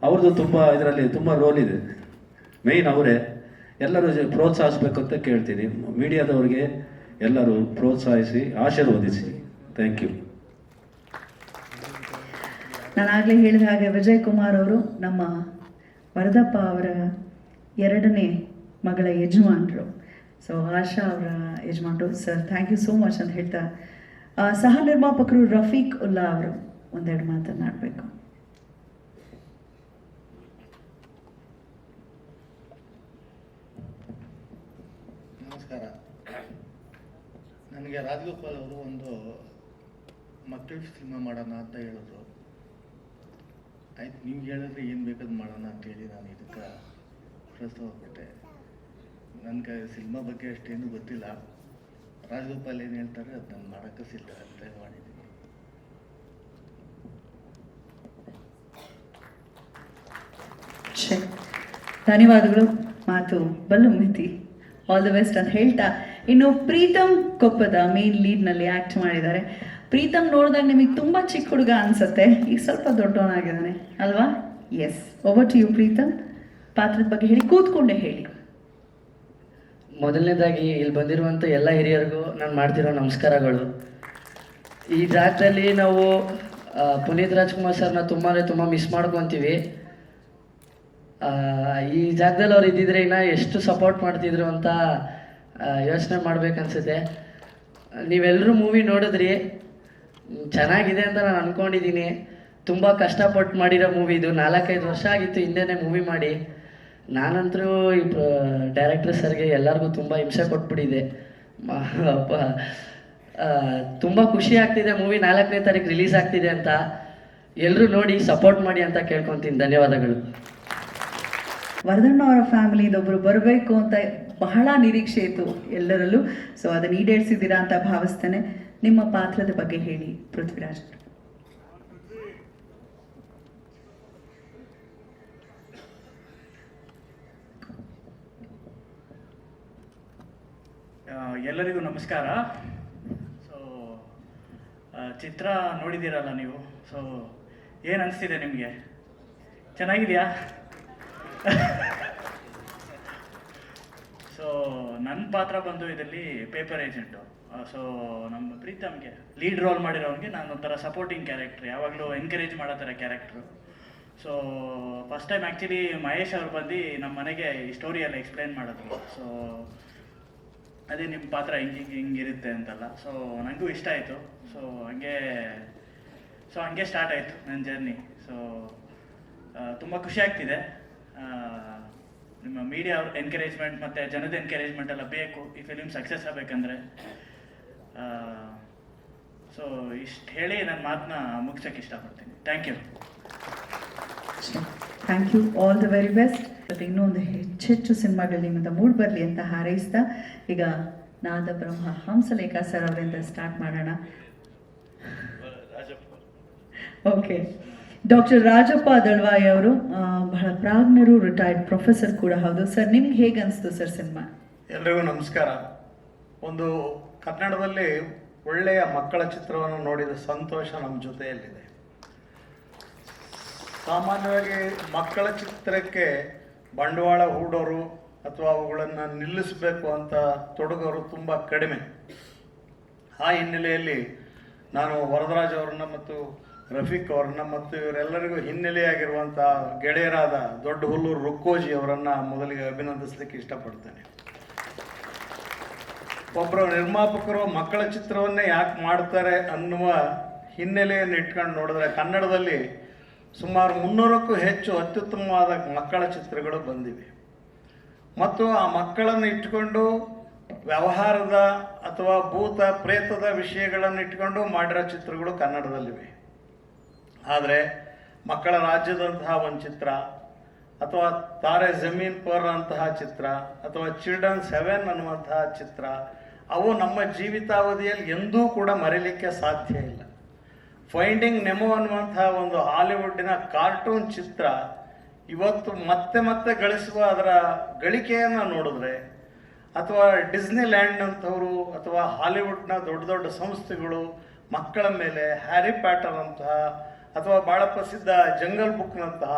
ಅವ್ರದ್ದು ತುಂಬ ಇದರಲ್ಲಿ ತುಂಬ ರೋಲ್ ಇದೆ. ಮೇಯ್ನ್ ಅವರೇ. ಎಲ್ಲರೂ ಪ್ರೋತ್ಸಾಹಿಸಬೇಕು ಅಂತ ಕೇಳ್ತೀನಿ. ಮೀಡಿಯಾದವ್ರಿಗೆ ಎಲ್ಲರೂ ಪ್ರೋತ್ಸಾಹಿಸಿ ಆಶೀರ್ವದಿಸಿ ಥ್ಯಾಂಕ್ ಯು ನಾನಾಗಲೇ ಹೇಳಿದ ಹಾಗೆ ವಿಜಯ್ ಕುಮಾರ್ ಅವರು ನಮ್ಮ ವರದಪ್ಪ ಅವರ ಎರಡನೇ ಮಗಳ ಯಜಮಾನರು. ಸೊ ಆಶಾ ಅವರ ಯಜಮಾನರು. Sir thank you so much ಅಂತ ಹೇಳ್ತಾ ಸಹ ನಿರ್ಮಾಪಕರು ರಫೀಕ್ ಉಲ್ಲಾ ಅವರು. ಒಂದೆರಡು ಮಾತನಾಡಬೇಕು ನಮಸ್ಕಾರ. ನನಗೆ ರಾಜಗೋಪಾಲ್ ಅವರು ಒಂದು ಮಕ್ಕಳ ಸಿನಿಮಾ ಮಾಡೋಣ ಅಂತ ಹೇಳಿದ್ರು. ಆಯ್ತು, ನೀವು ಹೇಳಿದ್ರೆ ಏನು ಬೇಕಾದ್ ಮಾಡೋಣ ಅಂತೇಳಿ ನಾನು ಇದಕ್ಕೆ ಪ್ರಸ್ತಾವ ಕೊಟ್ಟೆ. ನನಗೆ ಸಿನಿಮಾ ಬಗ್ಗೆ ಅಷ್ಟೇನು ಗೊತ್ತಿಲ್ಲ. ರಾಜಗೋಪಾಲ್ ಏನು ಹೇಳ್ತಾರೆ ಅದು ನಾನು ಮಾಡೋಕ್ಕೆ ಸಿದ್ಧ ಅಂತ ಮಾಡಿದ್ದೀನಿ ಧನ್ಯವಾದಗಳು, ಮಾತು ಬಲ್ಲು ಮಿತಿ. ಆಲ್ ದ ಬೆಸ್ಟ್ ಅಂತ ಹೇಳ್ತಾ, ಇನ್ನು ಪ್ರೀತಮ್ ಕೊಪ್ಪದ ಮೇನ್ ಲೀಡ್ನಲ್ಲಿ ಆ್ಯಕ್ಟ್ ಮಾಡಿದ್ದಾರೆ. ಪ್ರೀತಮ್ ನೋಡಿದಾಗ ನಿಮಗೆ ತುಂಬ ಚಿಕ್ಕ ಹುಡುಗ ಅನ್ಸುತ್ತೆ. ಈಗ ಸ್ವಲ್ಪ ದೊಡ್ಡವನಾಗಿದ್ದಾನೆ. ಅಲ್ವಾ? Yes over to you Preetham ಪಾತ್ರದ ಬಗ್ಗೆ ಹೇಳಿ, ಕೂತ್ಕೊಂಡೆ ಹೇಳಿ. ಮೊದಲನೇದಾಗಿ ಇಲ್ಲಿ ಬಂದಿರುವಂಥ ಎಲ್ಲ ಹಿರಿಯರಿಗೂ ನಾನು ಮಾಡ್ತಿರೋ ನಮಸ್ಕಾರಗಳು. ಈ ಜಾತ್ರೆಯಲ್ಲಿ ನಾವು ಪುನೀತ್ ರಾಜ್ಕುಮಾರ್ ಸರ್ನ ತುಂಬಾ ತುಂಬ ಮಿಸ್ ಮಾಡ್ಕೊತೀವಿ. ಈ ಜಾಗದಲ್ಲಿ ಅವ್ರು ಇದ್ದಿದ್ರೆ ಇನ್ನ ಎಷ್ಟು ಸಪೋರ್ಟ್ ಮಾಡ್ತಿದ್ರು ಅಂತ ಯೋಚನೆ ಮಾಡ್ಬೇಕನ್ಸುತ್ತೆ ನೀವೆಲ್ಲರೂ ಮೂವಿ ನೋಡಿದ್ರಿ. ಚೆನ್ನಾಗಿದೆ ಅಂತ ನಾನು ಅಂದ್ಕೊಂಡಿದ್ದೀನಿ ತುಂಬ ಕಷ್ಟಪಟ್ಟು ಮಾಡಿರೋ ಮೂವಿ ಇದು. ನಾಲ್ಕೈದು ವರ್ಷ ಆಗಿತ್ತು ಹಿಂದೆನೇ ಮೂವಿ ಮಾಡಿ. ನಾನಂತರೂ ಈ ಡೈರೆಕ್ಟರ್ ಸರ್ಗೆ ಎಲ್ಲರಿಗೂ ತುಂಬ ಹಿಂಸೆ ಕೊಟ್ಬಿಟ್ಟಿದೆ. ತುಂಬ ಖುಷಿ ಆಗ್ತಿದೆ ಮೂವಿ ನಾಲ್ಕನೇ ತಾರೀಕು ರಿಲೀಸ್ ಆಗ್ತಿದೆ ಅಂತ. ಎಲ್ಲರೂ ನೋಡಿ ಸಪೋರ್ಟ್ ಮಾಡಿ ಅಂತ ಕೇಳ್ಕೊತೀನಿ. ಧನ್ಯವಾದಗಳು. ವರದಣ್ಣ ಅವರ ಒಬ್ಬರು ಬರಬೇಕು ಅಂತ ಬಹಳ ನಿರೀಕ್ಷೆ ಇತ್ತು ಎಲ್ಲರಲ್ಲೂ. ಸೊ ಅದನ್ನು ಈಡೇರಿಸಿದ್ದೀರಾ ಅಂತ ಭಾವಿಸ್ತೇನೆ. ನಿಮ್ಮ ಪಾತ್ರದ ಬಗ್ಗೆ ಹೇಳಿ, ಪೃಥ್ವಿರಾಜ್ ಎಲ್ಲರಿಗೂ ನಮಸ್ಕಾರ. ಸೊ ಚಿತ್ರ ನೋಡಿದ್ದೀರಲ್ಲ ನೀವು. ಸೊ ಏನು ಅನಿಸ್ತಿದೆ ನಿಮಗೆ? ಚೆನ್ನಾಗಿದೆಯಾ? ಸೊ ನನ್ನ ಪಾತ್ರ ಬಂದು ಇದರಲ್ಲಿ ಪೇಪರ್ ಏಜೆಂಟು ಸೊ ನಮ್ಮ ಪ್ರೀತಮ್ಗೆ ಲೀಡ್ ರೋಲ್ ಮಾಡಿರೋನಿಗೆ ನಾನು ಒಂಥರ ಸಪೋರ್ಟಿಂಗ್ ಕ್ಯಾರೆಕ್ಟ್ರ್ ಯಾವಾಗಲೂ ಎನ್ಕರೇಜ್ ಮಾಡೋ ಥರ character so first time actually Mahesh ಅವ್ರು ಬಂದು ನಮ್ಮ ಮನೆಗೆ ಈ ಸ್ಟೋರಿ ಎಲ್ಲ ಎಕ್ಸ್ಪ್ಲೈನ್ ಮಾಡಿದ್ರು. ಸೊ ಅದೇ ನಿಮ್ಮ ಪಾತ್ರ ಹಿಂಗೆ ಹಿಂಗೆ ಹಿಂಗಿರುತ್ತೆ ಅಂತಲ್ಲ. ಸೊ ನನಗೂ ಇಷ್ಟ ಆಯಿತು. ಸೊ ಹಂಗೆ ಸೊ ಹಂಗೆ ಸ್ಟಾರ್ಟ್ ಆಯಿತು ನನ್ನ ಜರ್ನಿ ಸೊ ತುಂಬ ಖುಷಿ ಆಗ್ತಿದೆ. ನಿಮ್ಮ ಮೀಡಿಯಾ ಅವ್ರ ಎನ್ಕರೇಜ್ಮೆಂಟ್ ಮತ್ತು ಜನದ ಎನ್ಕರೇಜ್ಮೆಂಟ್ ಎಲ್ಲ ಬೇಕು. ಈ ಫಿಲಿಮ್ ಸಕ್ಸಸ್ ಆಗಬೇಕಂದ್ರೆ. ಸೊ ಇಷ್ಟು ಹೇಳಿ ನನ್ನ ಮಾತನ್ನ ಮುಗಿಸೋಕೆ ಇಷ್ಟಪಡ್ತೀನಿ. Thank you thank you all the very best ಮತ್ತು ಇನ್ನೂ ಒಂದು ಹೆಚ್ಚೆಚ್ಚು ಸಿನಿಮಾಗಳು ನಿಮ್ಮಿಂದ ಮೂಡ್ ಬರಲಿ ಅಂತ ಹಾರೈಸ್ತಾ ಈಗ ನಾದ ಬ್ರಹ್ಮ ಹಂಸಲೇಖ ಸರ್ ಅವರಿಂದ ಸ್ಟಾರ್ಟ್ ಮಾಡೋಣ. ಓಕೆ ಡಾಕ್ಟರ್ ರಾಜಪ್ಪ ದಳ್ವಾಯಿ ಅವರು ಬಹಳ ಪ್ರಾಜ್ಞರು ರಿಟೈರ್ಡ್ ಪ್ರೊಫೆಸರ್ ಕೂಡ ಹೌದು. ಸರ್ ನಿಮ್ಗೆ ಹೇಗೆ ಅನಿಸ್ತು ಸರ್ ಸಿನಿಮಾ ಎಲ್ರಿಗೂ ನಮಸ್ಕಾರ. ಒಂದು ಕನ್ನಡದಲ್ಲಿ ಒಳ್ಳೆಯ ಮಕ್ಕಳ ಚಿತ್ರವನ್ನು ನೋಡಿದ ಸಂತೋಷ ನಮ್ಮ ಜೊತೆಯಲ್ಲಿದೆ. ಸಾಮಾನ್ಯವಾಗಿ ಮಕ್ಕಳ ಚಿತ್ರಕ್ಕೆ ಬಂಡವಾಳ ಹೂಡೋರು ಅಥವಾ ಅವುಗಳನ್ನು ನಿಲ್ಲಿಸಬೇಕು ಅಂತ ತೊಡಗೋರು ತುಂಬ ಕಡಿಮೆ. ಆ ಹಿನ್ನೆಲೆಯಲ್ಲಿ ನಾನು ವರದರಾಜ್ ಅವರನ್ನು ಮತ್ತು ರಫೀಕ್ ಅವ್ರನ್ನ ಮತ್ತು ಇವರೆಲ್ಲರಿಗೂ ಹಿನ್ನೆಲೆಯಾಗಿರುವಂಥ ಗೆಳೆಯರಾದ ದೊಡ್ಡ ಹುಲ್ಲೂರು ರುಕ್ಕೋಜಿ ಅವರನ್ನು ಮೊದಲಿಗೆ ಅಭಿನಂದಿಸಲಿಕ್ಕೆ ಇಷ್ಟಪಡ್ತೇನೆ. ಒಬ್ಬರು ನಿರ್ಮಾಪಕರು ಮಕ್ಕಳ ಚಿತ್ರವನ್ನೇ ಯಾಕೆ ಮಾಡ್ತಾರೆ ಅನ್ನುವ ಹಿನ್ನೆಲೆಯನ್ನು ಇಟ್ಕೊಂಡು ನೋಡಿದ್ರೆ ಕನ್ನಡದಲ್ಲಿ ಸುಮಾರು ಮುನ್ನೂರಕ್ಕೂ ಹೆಚ್ಚು ಅತ್ಯುತ್ತಮವಾದ ಮಕ್ಕಳ ಚಿತ್ರಗಳು ಬಂದಿವೆ. ಮತ್ತು ಆ ಮಕ್ಕಳನ್ನು ಇಟ್ಕೊಂಡು ವ್ಯವಹಾರದ ಅಥವಾ ಭೂತ ಪ್ರೇತದ ವಿಷಯಗಳನ್ನು ಇಟ್ಕೊಂಡು ಮಾಡಿರೋ ಚಿತ್ರಗಳು ಕನ್ನಡದಲ್ಲಿವೆ. ಆದರೆ ಮಕ್ಕಳ ರಾಜ್ಯದಂತಹ ಒಂದು ಚಿತ್ರ, ಅಥವಾ ತಾರೆ ಜಮೀನ್ ಪರ್ ಅಂತಹ ಚಿತ್ರ, ಅಥವಾ ಚಿಲ್ಡ್ರನ್ಸ್ ಸೆವೆನ್ ಅನ್ನುವಂತಹ ಚಿತ್ರ, ಅವು ನಮ್ಮ ಜೀವಿತಾವಧಿಯಲ್ಲಿ ಎಂದೂ ಕೂಡ ಮರೀಲಿಕ್ಕೆ ಸಾಧ್ಯ ಇಲ್ಲ. ಫೈಂಡಿಂಗ್ ನೆಮೋ ಅನ್ನುವಂತಹ ಒಂದು ಹಾಲಿವುಡ್ಡಿನ ಕಾರ್ಟೂನ್ ಚಿತ್ರ ಇವತ್ತು ಮತ್ತೆ ಮತ್ತೆ ಗಳಿಸುವ ಅದರ ಗಳಿಕೆಯನ್ನು ನೋಡಿದ್ರೆ, ಅಥವಾ ಡಿಸ್ನಿ ಲ್ಯಾಂಡ್ ಅಂತವರು ಅಥವಾ ಹಾಲಿವುಡ್ನ ದೊಡ್ಡ ದೊಡ್ಡ ಸಂಸ್ಥೆಗಳು ಮಕ್ಕಳ ಮೇಲೆ ಹ್ಯಾರಿ ಪ್ಯಾಟರ್ ಅಂತಹ ಅಥವಾ ಬಹಳ ಪ್ರಸಿದ್ಧ ಜಂಗಲ್ ಬುಕ್ನಂತಹ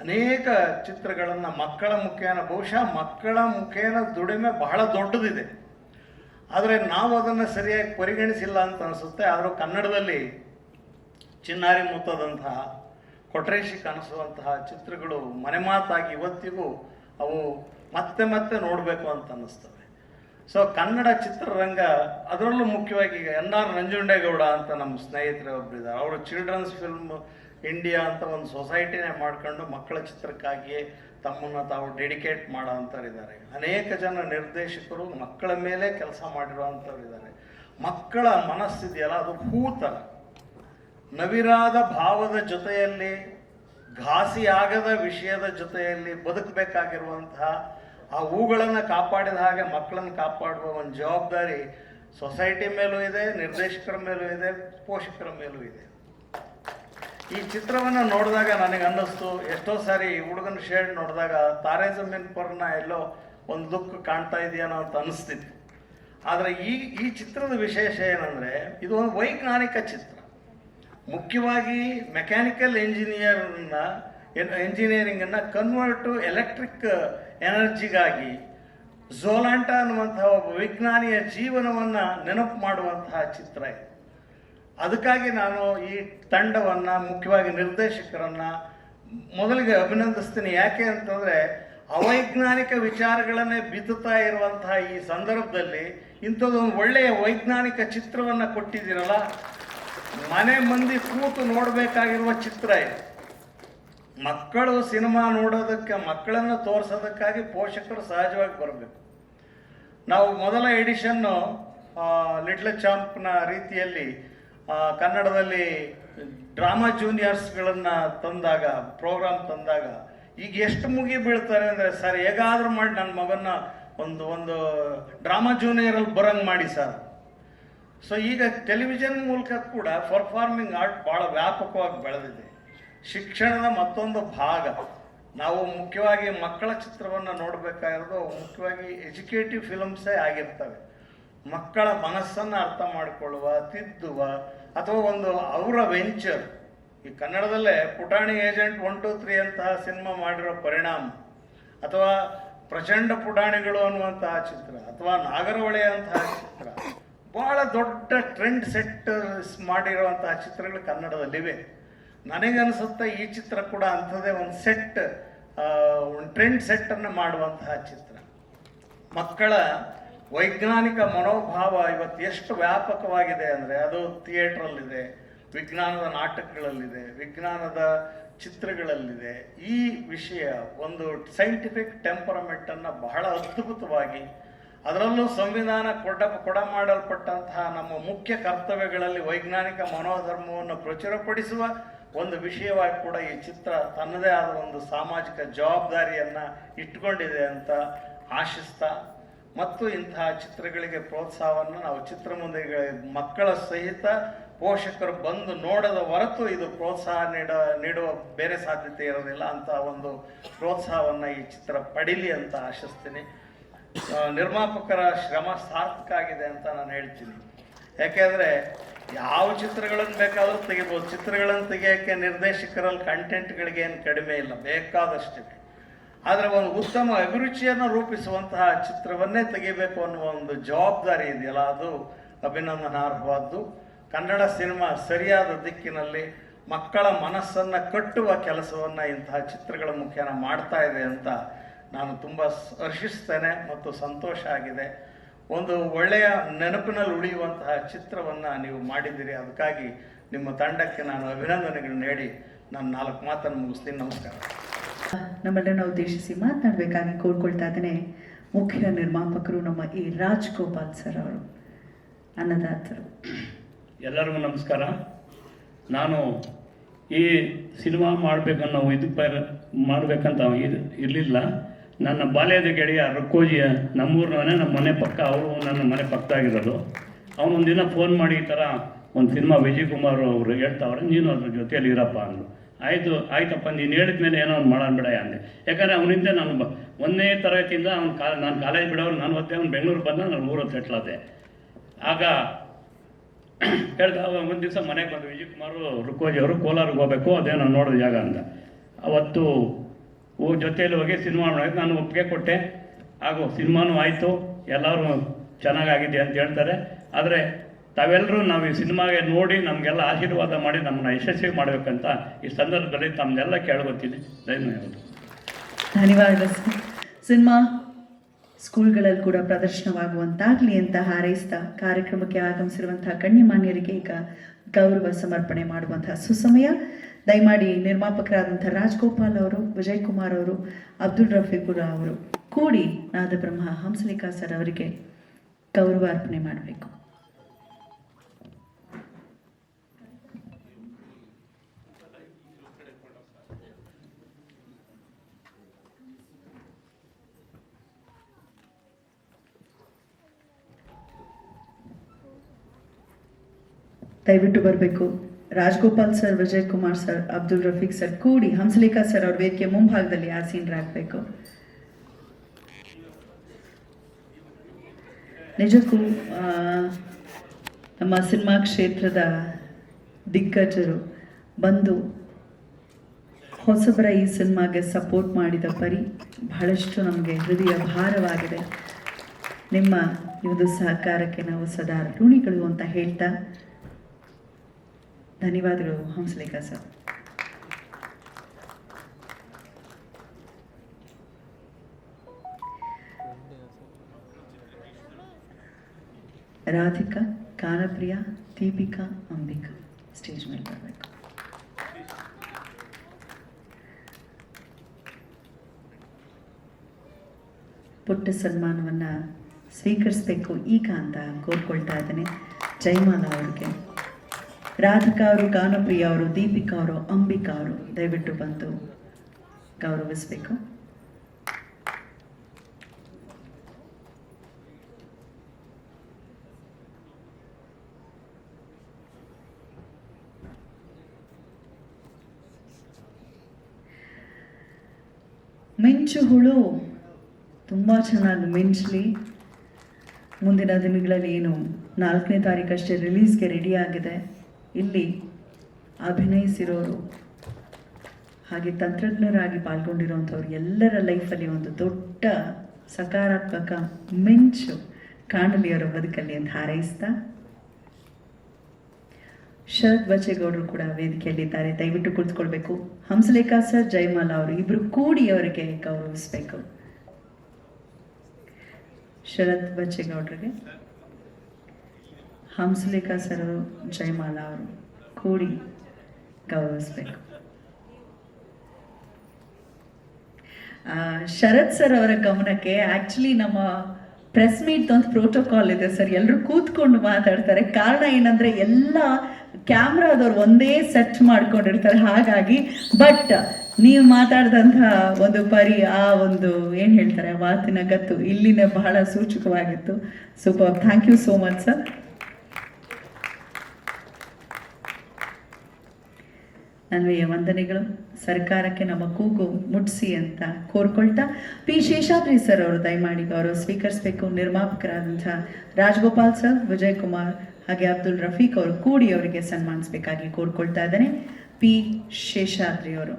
ಅನೇಕ ಚಿತ್ರಗಳನ್ನು ಮಕ್ಕಳ ಮುಖೇನ, ಬಹುಶಃ ಮಕ್ಕಳ ಮುಖೇನ ದುಡಿಮೆ ಬಹಳ ದೊಡ್ಡದಿದೆ. ಆದರೆ ನಾವು ಅದನ್ನು ಸರಿಯಾಗಿ ಪರಿಗಣಿಸಿಲ್ಲ ಅಂತ ಅನಿಸುತ್ತೆ, ಆದರೂ ಕನ್ನಡದಲ್ಲಿ ಚಿನ್ನಾರಿ ಮುತ್ತದಂತಹ, ಕೊಟ್ರೇಶಿ ಕಾಣಿಸುವಂತಹ ಚಿತ್ರಗಳು ಮನೆಮಾತಾಗಿ ಇವತ್ತಿಗೂ ಅವು ಮತ್ತೆ ಮತ್ತೆ ನೋಡಬೇಕು ಅಂತ ಅನ್ನಿಸ್ತವೆ ಸೊ ಕನ್ನಡ ಚಿತ್ರರಂಗ ಅದರಲ್ಲೂ ಮುಖ್ಯವಾಗಿ ಈಗ ಎನ್ ಆರ್ ನಂಜುಂಡೇಗೌಡ ಅಂತ ನಮ್ಮ ಸ್ನೇಹಿತರು ಒಬ್ಬರಿದ್ದಾರೆ ಅವರು ಚಿಲ್ಡ್ರನ್ಸ್ ಫಿಲ್ಮ್ ಇಂಡಿಯಾ ಅಂತ ಒಂದು ಸೊಸೈಟಿನೇ ಮಾಡ್ಕೊಂಡು ಮಕ್ಕಳ ಚಿತ್ರಕ್ಕಾಗಿಯೇ ತಮ್ಮನ್ನು ತಾವು ಡೆಡಿಕೇಟ್ ಮಾಡೋ ಅಂಥವ್ರಿದ್ದಾರೆ ಅನೇಕ ಜನ ನಿರ್ದೇಶಕರು ಮಕ್ಕಳ ಮೇಲೆ ಕೆಲಸ ಮಾಡಿರುವಂಥವ್ರಿದ್ದಾರೆ ಮಕ್ಕಳ ಮನಸ್ಸಿದೆಯಲ್ಲ ಅದು ಹೂತರ ನವಿರಾದ ಭಾವದ ಜೊತೆಯಲ್ಲಿ, ಘಾಸಿಯಾಗದ ವಿಷಯದ ಜೊತೆಯಲ್ಲಿ ಬದುಕಬೇಕಾಗಿರುವಂತಹ ಆ ಹೂಗಳನ್ನು ಕಾಪಾಡಿದ ಹಾಗೆ ಮಕ್ಕಳನ್ನು ಕಾಪಾಡುವ ಒಂದು ಜವಾಬ್ದಾರಿ ಸೊಸೈಟಿ ಮೇಲೂ ಇದೆ, ನಿರ್ದೇಶಕರ ಮೇಲೂ ಇದೆ, ಪೋಷಕರ ಮೇಲೂ ಇದೆ. ಈ ಚಿತ್ರವನ್ನು ನೋಡಿದಾಗ ನನಗೆ ಅನ್ನಿಸ್ತು, ಎಷ್ಟೋ ಸಾರಿ ಹುಡುಗನ ಶೇಡ್ ನೋಡಿದಾಗ ತಾರೆ ಜಮೀನ್ ಪರ್ನ ಎಲ್ಲೋ ಒಂದು ದುಃಖ ಕಾಣ್ತಾ ಇದೆಯೇನೋ ಅಂತ ಅನಿಸ್ತಿತ್ತು ಆದರೆ ಈ ಈ ಚಿತ್ರದ ವಿಶೇಷ ಏನಂದರೆ, ಇದು ಒಂದು ವೈಜ್ಞಾನಿಕ ಚಿತ್ರ. ಮುಖ್ಯವಾಗಿ ಮೆಕ್ಯಾನಿಕಲ್ ಇಂಜಿನಿಯರ್ನ ಎಂಜಿನಿಯರಿಂಗನ್ನು ಕನ್ವರ್ಟ್ ಟು ಎಲೆಕ್ಟ್ರಿಕ್ ಎನರ್ಜಿಗಾಗಿ ಝೋಲಾಂಟ ಅನ್ನುವಂತಹ ಒಬ್ಬ ವಿಜ್ಞಾನಿಯ ಜೀವನವನ್ನು ನೆನಪು ಮಾಡುವಂತಹ ಚಿತ್ರ ಇದು. ಅದಕ್ಕಾಗಿ ನಾನು ಈ ತಂಡವನ್ನು, ಮುಖ್ಯವಾಗಿ ನಿರ್ದೇಶಕರನ್ನು ಮೊದಲಿಗೆ ಅಭಿನಂದಿಸ್ತೀನಿ. ಯಾಕೆ ಅಂತಂದರೆ, ಅವೈಜ್ಞಾನಿಕ ವಿಚಾರಗಳನ್ನೇ ಬಿತ್ತುತ್ತಾ ಇರುವಂತಹ ಈ ಸಂದರ್ಭದಲ್ಲಿ ಇಂಥದ್ದೊಂದು ಒಳ್ಳೆಯ ವೈಜ್ಞಾನಿಕ ಚಿತ್ರವನ್ನು ಕೊಟ್ಟಿದ್ದೀರಲ್ಲ, ಮನೆ ಮಂದಿ ಕೂತು ನೋಡಬೇಕಾಗಿರುವ ಚಿತ್ರ ಇದು. ಮಕ್ಕಳು ಸಿನಿಮಾ ನೋಡೋದಕ್ಕೆ, ಮಕ್ಕಳನ್ನು ತೋರಿಸೋದಕ್ಕಾಗಿ ಪೋಷಕರು ಸಹಜವಾಗಿ ಬರಬೇಕು. ನಾವು ಮೊದಲ ಎಡಿಷನ್ನು ಲಿಟ್ಲ್ ಚಾಂಪ್ನ ರೀತಿಯಲ್ಲಿ ಕನ್ನಡದಲ್ಲಿ ಡ್ರಾಮಾ ಜೂನಿಯರ್ಸ್ಗಳನ್ನು ತಂದಾಗ ಪ್ರೋಗ್ರಾಮ್ ತಂದಾಗ, ಈಗ ಎಷ್ಟು ಮುಗಿ ಬೀಳ್ತಾರೆ ಅಂದರೆ, ಸರ್, ಹೇಗಾದರೂ ಮಾಡಿ ನನ್ನ ಮಗನ ಒಂದು ಒಂದು ಡ್ರಾಮಾ ಜೂನಿಯರಲ್ಲಿ ಬರಂಗೆ ಮಾಡಿ ಸರ್. ಸೊ ಈಗ ಟೆಲಿವಿಷನ್ ಮೂಲಕ ಕೂಡ ಪರ್ಫಾರ್ಮಿಂಗ್ ಆರ್ಟ್ ಭಾಳ ವ್ಯಾಪಕವಾಗಿ ಬೆಳೆದಿದೆ. ಶಿಕ್ಷಣದ ಮತ್ತೊಂದು ಭಾಗ. ನಾವು ಮುಖ್ಯವಾಗಿ ಮಕ್ಕಳ ಚಿತ್ರವನ್ನು ನೋಡಬೇಕಾಗಿರೋದು, ಮುಖ್ಯವಾಗಿ ಎಜುಕೇಟಿವ್ ಫಿಲಮ್ಸೇ ಆಗಿರ್ತವೆ. ಮಕ್ಕಳ ಮನಸ್ಸನ್ನು ಅರ್ಥ ಮಾಡಿಕೊಳ್ಳುವ, ತಿದ್ದುವ, ಅಥವಾ ಒಂದು ಅವರ ವೆಂಚರ್. ಈ ಕನ್ನಡದಲ್ಲೇ ಪುಟಾಣಿ ಏಜೆಂಟ್ ಒನ್, ಟು, ತ್ರೀ ಅಂತಹ ಸಿನಿಮಾ ಮಾಡಿರೋ ಪರಿಣಾಮ. ಅಥವಾ ಪ್ರಚಂಡ ಪುಟಾಣಿಗಳು ಅನ್ನುವಂತಹ ಚಿತ್ರ, ಅಥವಾ ನಾಗರಹೊಳೆ ಅಂತಹ ಚಿತ್ರ. ಬಹಳ ದೊಡ್ಡ ಟ್ರೆಂಡ್ ಸೆಟ್ ಮಾಡಿರುವಂತಹ ಚಿತ್ರಗಳು ಕನ್ನಡದಲ್ಲಿವೆ. ನನಗನ್ಸುತ್ತೆ ಈ ಚಿತ್ರ ಕೂಡ ಅಂಥದ್ದೇ ಒಂದು ಸೆಟ್ ಒಂದು ಟ್ರೆಂಡ್ ಸೆಟ್ಟನ್ನು ಮಾಡುವಂತಹ ಚಿತ್ರ. ಮಕ್ಕಳ ವೈಜ್ಞಾನಿಕ ಮನೋಭಾವ ಇವತ್ತು ಎಷ್ಟು ವ್ಯಾಪಕವಾಗಿದೆ ಅಂದರೆ ಅದು ಥಿಯೇಟ್ರಲ್ಲಿದೆ, ವಿಜ್ಞಾನದ ನಾಟಕಗಳಲ್ಲಿದೆ, ವಿಜ್ಞಾನದ ಚಿತ್ರಗಳಲ್ಲಿದೆ. ಈ ವಿಷಯ ಒಂದು ಸೈಂಟಿಫಿಕ್ ಟೆಂಪರಮೆಂಟನ್ನು ಬಹಳ ಅದ್ಭುತವಾಗಿ ಅದರಲ್ಲೂ ಸಂವಿಧಾನ ಕೊಡ ಕೊಡ ಮಾಡಲ್ಪಟ್ಟಂತಹ ನಮ್ಮ ಮುಖ್ಯ ಕರ್ತವ್ಯಗಳಲ್ಲಿ ವೈಜ್ಞಾನಿಕ ಮನೋಧರ್ಮವನ್ನು ಪ್ರಚುರಪಡಿಸುವ ಒಂದು ವಿಷಯವಾಗಿ ಕೂಡ ಈ ಚಿತ್ರ ತನ್ನದೇ ಆದ ಒಂದು ಸಾಮಾಜಿಕ ಜವಾಬ್ದಾರಿಯನ್ನು ಇಟ್ಕೊಂಡಿದೆ ಅಂತ ಆಶಿಸ್ತಾ, ಮತ್ತು ಇಂತಹ ಚಿತ್ರಗಳಿಗೆ ಪ್ರೋತ್ಸಾಹವನ್ನು ನಾವು ಚಿತ್ರಮಂದಿರ ಮಕ್ಕಳ ಸಹಿತ ಪೋಷಕರು ಬಂದು ನೋಡದ ಹೊರತು ಇದು ಪ್ರೋತ್ಸಾಹ ನೀಡ, ನೀಡುವ ಬೇರೆ ಸಾಧ್ಯತೆ ಇರೋದಿಲ್ಲ ಅಂತ ಒಂದು ಪ್ರೋತ್ಸಾಹವನ್ನು ಈ ಚಿತ್ರ ಪಡೀಲಿ ಅಂತ ಆಶಿಸ್ತೀನಿ. ನಿರ್ಮಾಪಕರ ಶ್ರಮ ಸಾರ್ಥಕ ಆಗಿದೆ ಅಂತ ನಾನು ಹೇಳ್ತೀನಿ. ಯಾಕೆಂದರೆ ಯಾವ ಚಿತ್ರಗಳನ್ನು ಬೇಕಾದರೂ ತೆಗಿಬೋದು. ಚಿತ್ರಗಳನ್ನು ತೆಗೆಯೋಕ್ಕೆ ನಿರ್ದೇಶಕರಲ್ಲಿ ಕಂಟೆಂಟ್ಗಳಿಗೆ ಏನು ಕಡಿಮೆ ಇಲ್ಲ ಬೇಕಾದಷ್ಟಿದೆ ಆದರೆ ಒಂದು ಉತ್ತಮ ಅಭಿರುಚಿಯನ್ನು ರೂಪಿಸುವಂತಹ ಚಿತ್ರವನ್ನೇ ತೆಗಿಬೇಕು ಅನ್ನುವ ಒಂದು ಜವಾಬ್ದಾರಿ ಇದೆಯಲ್ಲ, ಅದು ಅಭಿನಂದನಾರ್ಹವಾದ್ದು. ಕನ್ನಡ ಸಿನಿಮಾ ಸರಿಯಾದ ದಿಕ್ಕಿನಲ್ಲಿ ಮಕ್ಕಳ ಮನಸ್ಸನ್ನು ಕಟ್ಟುವ ಕೆಲಸವನ್ನು ಇಂತಹ ಚಿತ್ರಗಳ ಮುಖೇನ ಮಾಡ್ತಾ ಇದೆ ಅಂತ ನಾನು ತುಂಬ ಹರ್ಷಿಸ್ತೇನೆ ಮತ್ತು ಸಂತೋಷ ಆಗಿದೆ. ಒಂದು ಒಳ್ಳೆಯ ನೆನಪಿನಲ್ಲಿ ಉಳಿಯುವಂತಹ ಚಿತ್ರವನ್ನು ನೀವು ಮಾಡಿದ್ದೀರಿ. ಅದಕ್ಕಾಗಿ ನಿಮ್ಮ ತಂಡಕ್ಕೆ ನಾನು ಅಭಿನಂದನೆಗಳನ್ನ ನೀಡಿ. ನಾನು ನಾಲ್ಕು ಮಾತನ್ನು ಮುಗಿಸ್ತೀನಿ. ನಮಸ್ಕಾರ. ನಮ್ಮೆಲ್ಲರನ್ನ ಉದ್ದೇಶಿಸಿ ಮಾತನಾಡಬೇಕಾಗಿ ಕೋರ್ಕೊಳ್ತಾ ಇದ್ದೇನೆ. ಮುಖ್ಯ ನಿರ್ಮಾಪಕರು ನಮ್ಮ ಈ ರಾಜ್ಗೋಪಾಲ್ ಸರ್ ಅವರು. ಅನ್ನದಾತರು. ಎಲ್ಲರಿಗೂ ನಮಸ್ಕಾರ. ನಾನು ಈ ಸಿನಿಮಾ ಮಾಡಬೇಕನ್ನೋ ಇದು ಪರ ಮಾಡಬೇಕಂತ ಇದು ಇರಲಿಲ್ಲ. ನನ್ನ ಬಾಲ್ಯದ ಗೆಳೆಯ ರಕ್ಕೋಜಿಯ ನಮ್ಮೂರಿನವನೇ ನಮ್ಮ ಮನೆ ಪಕ್ಕ ಅವರು ನನ್ನ ಮನೆ ಪಕ್ಕದಾಗಿರೋದು. ಅವನೊಂದು ದಿನ ಫೋನ್ ಮಾಡಿ ಈ ಥರ ಒಂದು ಸಿನಿಮಾ ವಿಜಯ್ ಕುಮಾರ್ ಅವರು ಹೇಳ್ತಾವ್ರೆ, ನೀನು ಅದ್ರ ಜೊತೆಯಲ್ಲಿ ಇರಪ್ಪ ಅಂದರು ಆಯಿತು, ಆಯ್ತಪ್ಪ, ನೀನು ಹೇಳಿದ ಮೇಲೆ ಏನೋ ಒಂದು ಮಾಡೋಣ ಬಿಡ ಅಂದೆ. ಯಾಕಂದರೆ ಅವನಿಂದ ನಾನು ಒಂದನೇ ತರಗತಿಯಿಂದ ಅವ್ನು ಕಾಲ ನಾನು ಕಾಲೇಜ್ ಬಿಡೋರು, ನಾನು ಓದ್ದೆ ಅವ್ನು ಬೆಂಗಳೂರು ಬಂದ ನಾನು ಊರಲ್ಲಿ ಸೆಟ್ಲಾದೆ ಆಗ ಹೇಳ್ದ ಒಂದು ದಿವಸ ಮನೆಗೆ ಬಂದು ವಿಜಯ್ ಕುಮಾರ್ ರುಕೋಜಿ ಅವರು ಕೋಲಾರಿಗೆ ಹೋಗಬೇಕು, ಅದೇ ನಾನು ನೋಡಿದ ಜಾಗ ಅಂತ. ಅವತ್ತು ಓ ಜೊತೆಯಲ್ಲಿ ಹೋಗಿ ಸಿನಿಮಾ ಮಾಡೋಕ್ಕೆ ನಾನು ಒಪ್ಪಿಗೆ ಕೊಟ್ಟೆ. ಹಾಗೂ ಸಿನಿಮಾನೂ ಆಯಿತು. ಎಲ್ಲರೂ ಚೆನ್ನಾಗಾಗಿದೆ ಅಂತ ಹೇಳ್ತಾರೆ. ಆದರೆ ತಾವೆಲ್ಲರೂ ನಾವು ಈ ಸಿನಿಮಾಗೆ ನೋಡಿ ನಮಗೆಲ್ಲ ಆಶೀರ್ವಾದ ಮಾಡಿ ನಮ್ಮನ್ನು ಯಶಸ್ವಿ ಮಾಡಬೇಕಂತ ಈ ಸಂದರ್ಭದಲ್ಲಿ ತಮ್ಮನ್ನೆಲ್ಲ ಕೇಳ್ಕೊತೀನಿ ಧನ್ಯವಾದ ಧನ್ಯವಾದ ಸಿನಿಮಾ ಸ್ಕೂಲ್ಗಳಲ್ಲಿ ಕೂಡ ಪ್ರದರ್ಶನವಾಗುವಂತಾಗಲಿ ಅಂತ ಹಾರೈಸಿದ ಕಾರ್ಯಕ್ರಮಕ್ಕೆ ಆಗಮಿಸಿರುವಂತಹ ಗಣ್ಯಮಾನ್ಯರಿಗೆ ಈಗ ಗೌರವ ಸಮರ್ಪಣೆ ಮಾಡುವಂತಹ ಸುಸಮಯ. ದಯಮಾಡಿ ನಿರ್ಮಾಪಕರಾದಂಥ ರಾಜ್ಗೋಪಾಲ್ ಅವರು ವಿಜಯ್ ಕುಮಾರ್ ಅವರು, ಅಬ್ದುಲ್ ರಫೀಕುರ ಅವರು ಕೂಡಿ ನಾದಬ್ರಹ್ಮ ಹಂಸಲಿಕಾ ಸರ್ ಅವರಿಗೆ ಗೌರವ ಅರ್ಪಣೆ ಮಾಡಬೇಕು. ದಯವಿಟ್ಟು ಬರಬೇಕು. Rajgopal sir Vijay Kumar sir, Abdul Rafiq sir ಕೂಡಿ ಹಂಸಲೇಖಾ ಸರ್ ಅವ್ರ ವೇದಿಕೆ ಮುಂಭಾಗದಲ್ಲಿ ಆಸೀನರಾಗಬೇಕು ನಿಜಕ್ಕೂ ನಮ್ಮ ಸಿನಿಮಾ ಕ್ಷೇತ್ರದ ದಿಗ್ಗಜರು ಬಂದು ಹೊಸಬರ ಈ ಸಿನಿಮಾಗೆ ಸಪೋರ್ಟ್ ಮಾಡಿದ ಪರಿ ಬಹಳಷ್ಟು ನಮಗೆ ಹೃದಯ ಭಾರವಾಗಿದೆ. ನಿಮ್ಮ ಈ ಸಹಕಾರಕ್ಕೆ ನಾವು ಸದಾ ಋಣಿಗಳು ಅಂತ ಹೇಳ್ತಾ ಧನ್ಯವಾದಗಳು, ಹಂಸಲೇಖ ಸರ್. ರಾಧಿಕಾ ಕಾನಪ್ರಿಯ ದೀಪಿಕಾ, ಅಂಬಿಕಾ, ಸ್ಟೇಜ್ ಮೇಲೆ ಬರಬೇಕು. ಪುಟ್ಟ ಸನ್ಮಾನವನ್ನು ಸ್ವೀಕರಿಸಬೇಕು ಈಗ ಅಂತ ಕೋರ್ಕೊಳ್ತಾ ಇದ್ದೇನೆ. ಜಯಮಾಲ ಅವ್ರಿಗೆ ರಾಧಿಕಾ ಅವರು ಗಾನಪ್ರಿಯ ಅವರು ದೀಪಿಕಾ ಅವರು ಅಂಬಿಕಾ ಅವರು ದಯವಿಟ್ಟು ಬಂದು ಗೌರವಿಸಬೇಕು. ಮಿಂಚು ಹುಳು ತುಂಬ ಚೆನ್ನಾಗಿ ಮಿಂಚಲಿ. ಮುಂದಿನ ದಿನಗಳಲ್ಲಿ ಏನು ನಾಲ್ಕನೇ ತಾರೀಕಷ್ಟೇ ರಿಲೀಸ್ಗೆ ರೆಡಿ ಆಗಿದೆ. ಇಲ್ಲಿ ಅಭಿನಯಿಸಿರೋರು ಹಾಗೆ ತಂತ್ರಜ್ಞರಾಗಿ ಪಾಲ್ಗೊಂಡಿರುವಂಥವ್ರು ಎಲ್ಲರ ಲೈಫಲ್ಲಿ ಒಂದು ದೊಡ್ಡ ಸಕಾರಾತ್ಮಕ ಮಿಂಚು ಕಾಣಲಿ ಅವರ ಬದುಕಲ್ಲಿ ಅಂತ ಹಾರೈಸ್ತಾ ಶರತ್ ಬಚ್ಚೇಗೌಡರು ಕೂಡ ವೇದಿಕೆಯಲ್ಲಿದ್ದಾರೆ. ದಯವಿಟ್ಟು ಕುಳಿತುಕೊಳ್ಬೇಕು. ಹಂಸಲೇಖಾ ಸರ್, ಜಯಮಾಲಾ ಅವರು ಇಬ್ಬರು ಕೂಡಿ ಅವರಿಗೆ ಗೌರವಿಸಬೇಕು. ಶರತ್ ಬಚ್ಚೇಗೌಡರಿಗೆ. ಹಂಸಲೇಖಾ ಸರ್ ಅವರು ಜಯಮಾಲಾ ಅವರು ಕೂಡಿ ಗೌರವಿಸಬೇಕು. ಶರತ್ ಸರ್ ಅವರ ಗಮನಕ್ಕೆ ಆಕ್ಚುಲಿ ನಮ್ಮ ಪ್ರೆಸ್ ಮೀಟ್ ಒಂದು ಪ್ರೋಟೋಕಾಲ್ ಇದೆ ಸರ್. ಎಲ್ಲರೂ ಕೂತ್ಕೊಂಡು ಮಾತಾಡ್ತಾರೆ. ಕಾರಣ ಏನಂದ್ರೆ ಎಲ್ಲ ಕ್ಯಾಮ್ರಾದವ್ರು ಒಂದೇ ಸೆಟ್ ಮಾಡ್ಕೊಂಡಿರ್ತಾರೆ ಹಾಗಾಗಿ. ಬಟ್ ನೀವು ಮಾತಾಡಿದಂತಹ ಒಂದು ಪರಿ ಆ ಒಂದು ಏನು ಹೇಳ್ತಾರೆ ಮಾತಿನ ಗತ್ತು ಇಲ್ಲಿನ ಬಹಳ ಸೂಚಕವಾಗಿತ್ತು. Super thank you so much sir ನನ್ಮೆಯ ವಂದನೆಗಳು. ಸರ್ಕಾರಕ್ಕೆ ನಮ್ಮ ಕೂಗು ಮುಟ್ಸಿ ಅಂತ ಕೋರ್ಕೊಳ್ತಾ. ಪಿ ಶೇಷಾದ್ರಿ ಸರ್ ಅವರು ದಯಮಾಡಿ ಅವರು ಸ್ವೀಕರಿಸಬೇಕು. ನಿರ್ಮಾಪಕರಾದಂಥ ರಾಜ್ಗೋಪಾಲ್ ಸರ್ ವಿಜಯ್ ಕುಮಾರ್ ಹಾಗೆ ಅಬ್ದುಲ್ ರಫೀಕ್ ಅವರು ಕೂಡಿ ಅವರಿಗೆ ಸನ್ಮಾನಿಸಬೇಕಾಗಿ ಕೋರ್ಕೊಳ್ತಾ ಇದ್ದಾನೆ. ಪಿ ಶೇಷಾದ್ರಿ ಅವರು.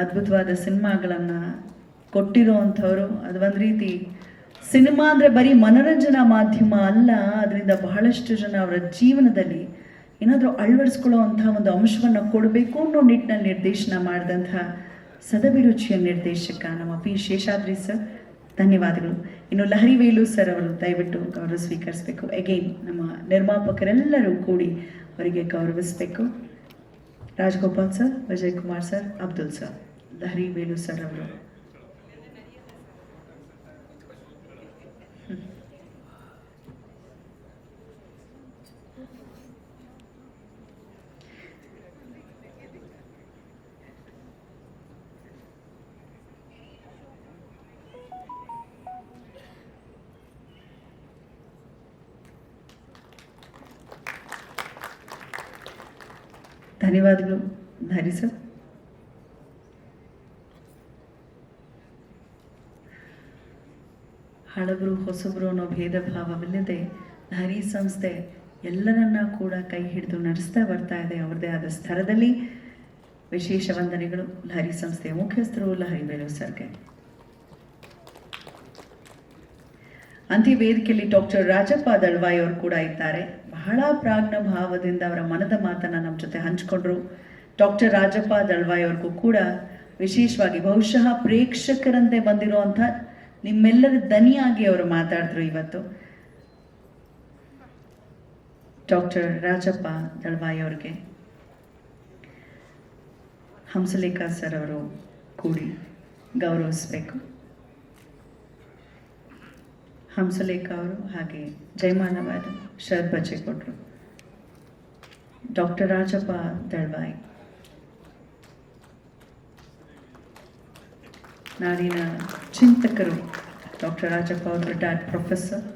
ಅದ್ಭುತವಾದ ಸಿನಿಮಾಗಳನ್ನು ಕೊಟ್ಟಿರುವಂಥವರು. ಅದು ಒಂದು ರೀತಿ ಸಿನಿಮಾ ಅಂದರೆ ಬರೀ ಮನೋರಂಜನಾ ಮಾಧ್ಯಮ ಅಲ್ಲ, ಅದರಿಂದ ಬಹಳಷ್ಟು ಜನ ಅವರ ಜೀವನದಲ್ಲಿ ಏನಾದರೂ ಅಳವಡಿಸ್ಕೊಳ್ಳುವಂತಹ ಒಂದು ಅಂಶವನ್ನು ಕೊಡಬೇಕು ಅನ್ನೋ ನಿಟ್ಟಿನಲ್ಲಿ ನಿರ್ದೇಶನ ಮಾಡಿದಂತಹ ಸದಭಿರುಚಿಯ ನಿರ್ದೇಶಕ ನಮ್ಮ ಪಿ ಶೇಷಾದ್ರಿ ಸರ್, ಧನ್ಯವಾದಗಳು. ಇನ್ನು ಲಹರಿ ವೇಲು ಸರ್ ಅವರು ದಯವಿಟ್ಟು ಗೌರವ ಸ್ವೀಕರಿಸಬೇಕು. ಅಗೈನ್ ನಮ್ಮ ನಿರ್ಮಾಪಕರೆಲ್ಲರೂ ಕೂಡಿ ಅವರಿಗೆ ಗೌರವಿಸಬೇಕು. Rajagopal sir, Vijay Kumar sir, Abdul sir, Lahari Velu sir ಅವರು. ಧನ್ಯವಾದಗಳು. ಹರಿ ಸರ್. ಹಳಬರು ಹೊಸಬರು ಅನ್ನೋ ಭೇದ ಭಾವವಿಲ್ಲದೆ ಹರಿ ಸಂಸ್ಥೆ ಎಲ್ಲರನ್ನ ಕೂಡ ಕೈ ಹಿಡಿದು ನಡೆಸ್ತಾ ಬರ್ತಾ ಇದೆ. ಅವ್ರದ್ದೇ ಆದ ಸ್ತರದಲ್ಲಿ ವಿಶೇಷ ವಂದನೆಗಳು. ಲಹರಿ ಸಂಸ್ಥೆಯ ಮುಖ್ಯಸ್ಥರು ಲಹರಿ ಬೇಲೂರು ಸರ್ಗೆ. ಅಂತ್ಯ ವೇದಿಕೆಯಲ್ಲಿ ಡಾಕ್ಟರ್ ರಾಜಪ್ಪ ದಳ್ವಾಯಿ ಅವರು ಕೂಡ ಇದ್ದಾರೆ. ಬಹಳ ಪ್ರಾಜ್ಞ ಭಾವದಿಂದ ಅವರ ಮನದ ಮಾತನ್ನ ನಮ್ಮ ಜೊತೆ ಹಂಚಿಕೊಂಡ್ರು. ಡಾಕ್ಟರ್ ರಾಜಪ್ಪ ದಳ್ವಾಯ್ ಅವ್ರಿಗೂ ಕೂಡ ವಿಶೇಷವಾಗಿ ಬಹುಶಃ ಪ್ರೇಕ್ಷಕರಂತೆ ಬಂದಿರುವಂಥ ನಿಮ್ಮೆಲ್ಲರ ದನಿಯಾಗಿ ಅವರು ಮಾತಾಡಿದ್ರು ಇವತ್ತು. ಡಾಕ್ಟರ್ ರಾಜಪ್ಪ ದಳ್ವಾಯ್ ಅವ್ರಿಗೆ ಹಂಸಲೇಖಾ ಸರ್ ಅವರು ಕೂಡಿ ಗೌರವಿಸಬೇಕು. ಹಂಸಲೇಖ ಅವರು ಹಾಗೆ ಜಯಮಾನವಾದ ಶರತ್ ಬಚ್ಚೆ ಕೊಟ್ಟರು ಡಾಕ್ಟರ್ ರಾಜಪ್ಪ ದಳ್ವಾಯಿ. ನಾಡಿನ ಚಿಂತಕರು. ಡಾಕ್ಟರ್ ರಾಜಪ್ಪ ಅವರು ರಿಟೈರ್ಡ್ ಪ್ರೊಫೆಸರ್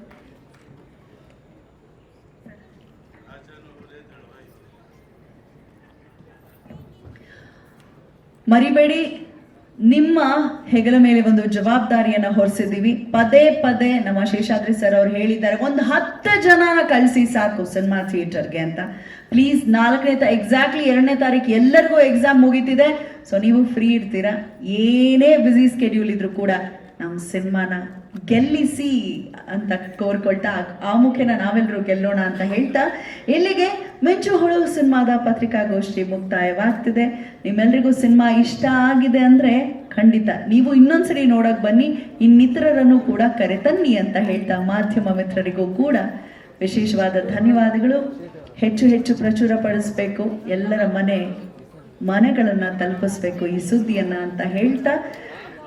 ಮರಿಬೇಡಿ. ನಿಮ್ಮ ಹೆಗಲ ಮೇಲೆ ಒಂದು ಜವಾಬ್ದಾರಿಯನ್ನ ಹೊರಿಸಿದ್ದೀವಿ. ಪದೇ ಪದೇ ನಮ್ಮ ಶೇಷಾದ್ರಿ ಸರ್ ಅವ್ರು ಹೇಳಿದ್ದಾರೆ, ಒಂದು ಹತ್ತು ಜನನ ಕಳಿಸಿ ಸಾಕು ಸಿನಿಮಾ ಥಿಯೇಟರ್ಗೆ ಅಂತ. ಪ್ಲೀಸ್ ನಾಲ್ಕನೇ ತಾ ಎಕ್ಸಾಕ್ಟ್ಲಿ ಎರಡನೇ ತಾರೀಕು ಎಲ್ಲರಿಗೂ ಎಕ್ಸಾಮ್ ಮುಗೀತಿದೆ. ಸೊ ನೀವು ಫ್ರೀ ಇರ್ತೀರಾ? ಏನೇ ಬ್ಯುಸಿ ಸ್ಕೆಡ್ಯೂಲ್ ಇದ್ರು ಕೂಡ ನಮ್ಮ ಸಿನಿಮಾನ ಗೆಲ್ಲಿಸಿ ಅಂತ ಕೋರ್ಕೊಳ್ತಾ ಆ ಮುಖೇನ ನಾವೆಲ್ಲರೂ ಗೆಲ್ಲೋಣ ಅಂತ ಹೇಳ್ತಾ ಇಲ್ಲಿಗೆ ಮಿಂಚು ಹೊಳು ಸಿನಿಮಾದ ಪತ್ರಿಕಾಗೋಷ್ಠಿ ಮುಕ್ತಾಯವಾಗ್ತಿದೆ. ನಿಮ್ಮೆಲ್ರಿಗೂ ಸಿನಿಮಾ ಇಷ್ಟ ಆಗಿದೆ ಅಂದ್ರೆ ಖಂಡಿತ ನೀವು ಇನ್ನೊಂದ್ಸರಿ ನೋಡಕ್ ಬನ್ನಿ. ಇನ್ನಿತರರನ್ನು ಕೂಡ ಕರೆತನ್ನಿ ಅಂತ ಹೇಳ್ತಾ ಮಾಧ್ಯಮ ಮಿತ್ರರಿಗೂ ಕೂಡ ವಿಶೇಷವಾದ ಧನ್ಯವಾದಗಳು. ಹೆಚ್ಚು ಹೆಚ್ಚು ಪ್ರಚುರಪಡಿಸಬೇಕು ಎಲ್ಲರ ಮನೆ ಮನೆಗಳನ್ನ ತಲುಪಿಸ್ಬೇಕು ಈ ಸುದ್ದಿಯನ್ನು ಅಂತ ಹೇಳ್ತಾ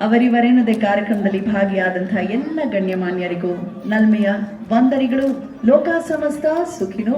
ಅವರಿವರೇನದೇ ಕಾರ್ಯಕ್ರಮದಲ್ಲಿ ಭಾಗಿಯಾದಂತಹ ಎಲ್ಲ ಗಣ್ಯಮಾನ್ಯರಿಗೂ ನಲ್ಮೆಯ ವಂದರಿಗಳು ಲೋಕ ಸಮಸ್ತ ಸುಖಿನೋ